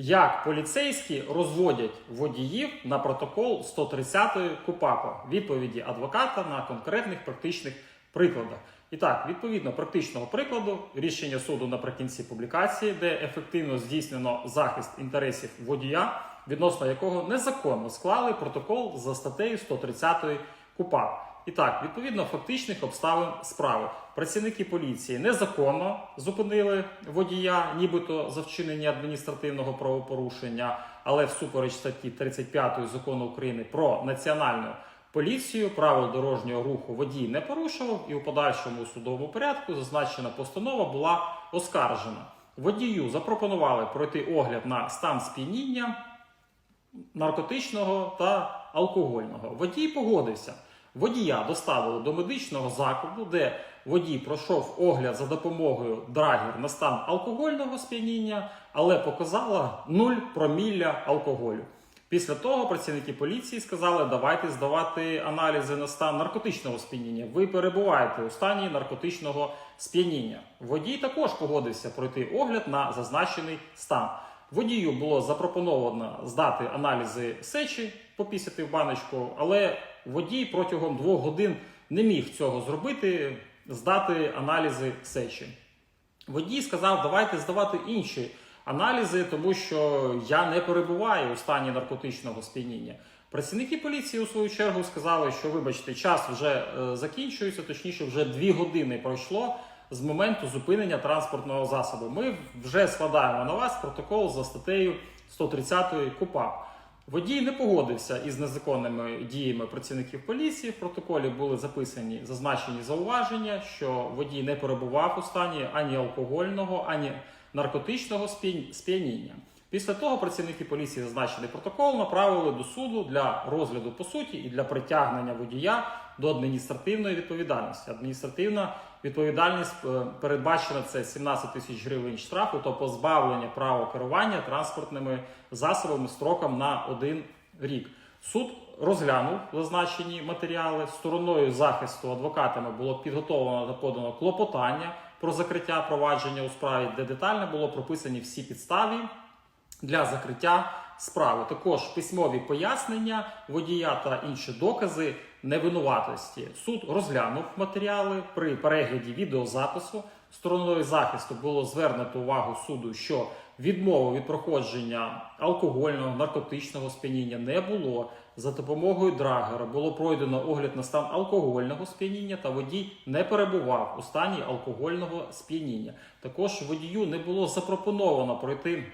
Як поліцейські розводять водіїв на протокол 130 КУПАПа? Відповіді адвоката на конкретних практичних прикладах. І так, відповідно практичного прикладу, рішення суду наприкінці публікації, де ефективно здійснено захист інтересів водія, відносно якого незаконно склали протокол за статтею 130 КУПАП. І так, відповідно фактичних обставин справи. Працівники поліції незаконно зупинили водія, нібито за вчинення адміністративного правопорушення, але всупереч статті 35 закону України про національну поліцію правил дорожнього руху водій не порушував, і у подальшому судовому порядку зазначена постанова була оскаржена. Водію запропонували пройти огляд на стан сп'яніння наркотичного та алкогольного. Водій погодився. Водія доставили до медичного закладу, де водій пройшов огляд за допомогою драгер на стан алкогольного сп'яніння, але показала 0 промілля алкоголю. Після того працівники поліції сказали, давайте здавати аналізи на стан наркотичного сп'яніння. Ви перебуваєте у стані наркотичного сп'яніння. Водій також погодився пройти огляд на зазначений стан. Водію було запропоновано здати аналізи сечі, попісяти в баночку, але водій протягом двох годин не міг цього зробити, здати аналізи сечі. Водій сказав, давайте здавати інші аналізи, тому що я не перебуваю у стані наркотичного сп'яніння. Працівники поліції у свою чергу сказали, що вибачте, час вже е, закінчується, точніше, вже дві години пройшло з моменту зупинення транспортного засобу. Ми вже складаємо на вас протокол за статтею 130 КУПАП. Водій не погодився із незаконними діями працівників поліції. В протоколі були записані зазначені зауваження, що водій не перебував у стані ані алкогольного, ані наркотичного сп'ян- сп'яніння. Після того працівники поліції зазначений протокол направили до суду для розгляду по суті і для притягнення водія до адміністративної відповідальності. Адміністративна відповідальність е, передбачена це 17 тисяч гривень штрафу та позбавлення права керування транспортними засобами строком на один рік. Суд розглянув зазначені матеріали. Стороною захисту адвокатами було підготовлено та подано клопотання про закриття провадження у справі, де детально було прописані всі підстави для закриття справи. Також письмові пояснення водія та інші докази невинуватості. Суд розглянув матеріали при перегляді відеозапису. Стороною захисту було звернуто увагу суду, що відмови від проходження алкогольного наркотичного сп'яніння не було. За допомогою драгера було пройдено огляд на стан алкогольного сп'яніння, та водій не перебував у стані алкогольного сп'яніння. Також водію не було запропоновано пройти